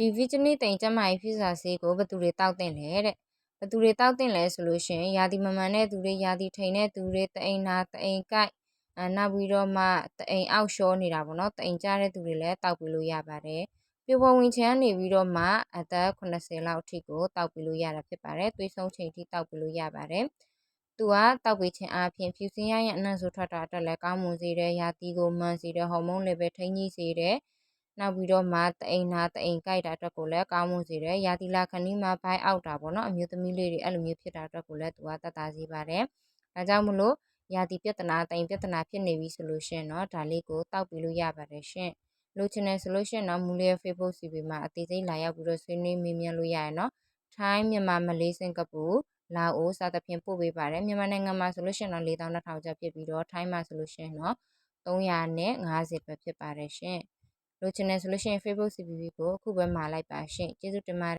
ဒီဗီဂျနီတိန်ကျန်းမာရေးဖြစ်စာဆေးကိုဘယ်သူတွေတောက်တင်လဲတဲ့ဘယ်သူတွေတောက်တင်လဲဆိုလို့ရှိရင်ယာဒီမမှန်တဲ့သူတွေယာဒီထိန်တဲ့သူတွေတအိမ်နာတအိမ်ကြိုက်အနောက်ပြီးတော့မှတအိမ်အောက်လျှောနေတာပေါ့နော်တအိမ်ကြားတဲ့သူတွေလည်းတောက်ပြီးလို့ရပါတယ်ပြပေါ်ဝင်ချမ်းနေပြီးတော့မှအသက်80လောက်အထိကိုတောက်ပြီးလို့ရတာဖြစ်ပါတယ်သွေးဆုံးချိန်ထိတောက်ပြီးလို့ရပါတယ်သူကတောက်ပေးခြင်းအပြင်ဖြူစင်းရရဲ့အနံ့ဆိုထွက်တာအတွက်လည်းကောင်းမွန်စေတယ်ယာတီကိုမှန်စေတယ်ဟော်မုန်း level ထိန်းကြီးစေတယ် နောက်ပြီးတော့မှတအိမ်နာတအိမ်ကြိုက်တာအတွက်ကိုလည်းကောင်းမွန်စေတယ်ရာသီလာခဏီးမှာဘိုက်အောက်တာပေါ့နော်အမျိုးသမီးလေးတွေအဲ့လိုမျိုးဖြစ်တာအတွက်ကိုလည်းသူကတတ်တာစေပါတယ်ဒါကြောင့်မလို့ရာသီပြဿနာတိမ်ပြဿနာဖြစ်နေပြီဆိုလို့ရှိရင်တော့ဒါလေးကိုတောက်ပြီးလို့ရပါတယ်ရှင်လိုချင်တယ်ဆိုလို့ရှိရင်တော့မူလရဲ့ Facebook CP မှာအသေးစိတ်လာရောက်ပြီးတော့ဆွေးနွေးမေးမြန်းလို့ရရနော်ထိုင်းမြန်မာမလေးစင်ကာပူလာအိုစသဖြင့်ပို့ပေးပါတယ်မြန်မာနိုင်ငံမှာဆိုလို့ရှိရင်တော့4200ကျပ်ဖြစ်ပြီးတော့ထိုင်းမှာဆိုလို့ရှိရင်တော့350ပဲဖြစ်ပါတယ်ရှင် လိုချင်တယ်ဆိုလို့ရှိရင် Facebook CPP ကိုအခုပဲမှာလိုက်ပါရှင်ကျေးဇူးတင်ပါတယ်